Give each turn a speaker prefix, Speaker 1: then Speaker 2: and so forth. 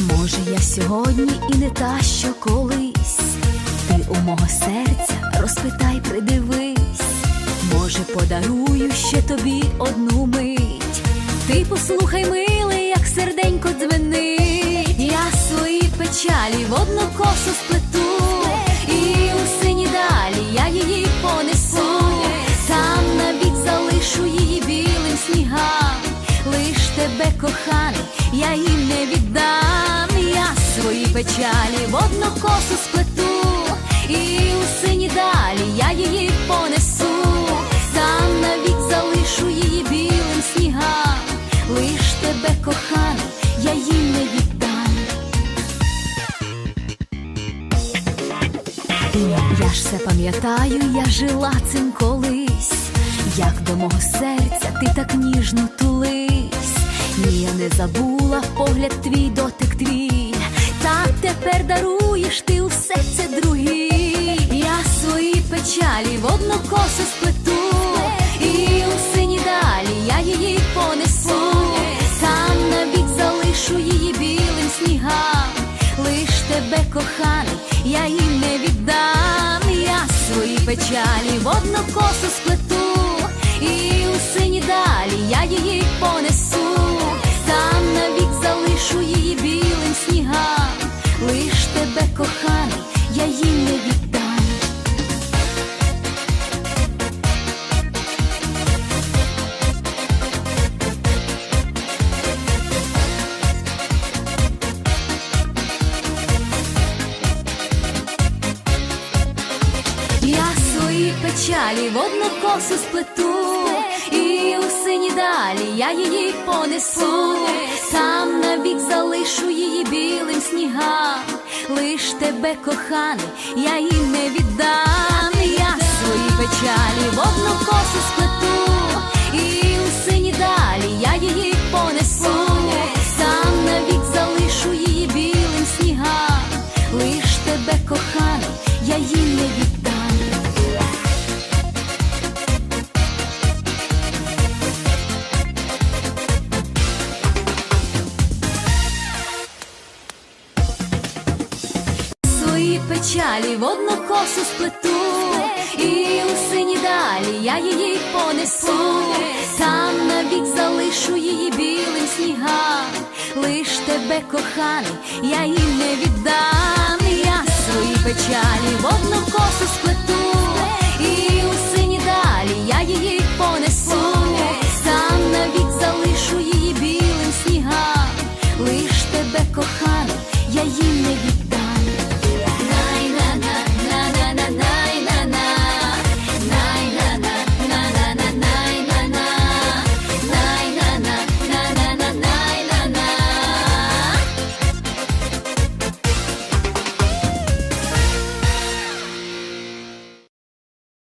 Speaker 1: Може, я сьогодні і не та, що колись. Ти у мого серця розпитай, придивись. Може, подарую ще тобі одну мить. Ти послухай, милий, як серденько дзвенить. Я свої печалі в одну косу сплету, і у сині далі я її понесу. Там навік залишу її білим снігам. Лиш тебе, коханий, я їм печалі в одну косу сплету, і у сині далі я її понесу. Там навік залишу її білим снігам. Лиш тебе, коханий, я їм не віддам. Я ж все пам'ятаю, я жила цим колись, як до мого серця ти так ніжно тулись. Ні, я не забула погляд твій, тепер даруєш ти усе це другий. Я свої печалі в одну косу сплету, і у сині далі я її понесу. Там навік залишу її білим снігам. Лиш тебе, коханий, я їм не віддам. Я свої печалі в одну косу сплету, Свої печалі в одну косу сплету, і у сині далі я її понесу. сам навік залишу її білим снігам. Лиш тебе, коханий, я їм не віддам. Свої печалі в одну косу сплету, і у сині далі я її понесу. Там навік залишу її білим снігам. Лиш тебе, коханий, я їм не віддам. Я свої печалі в одну косу сплету,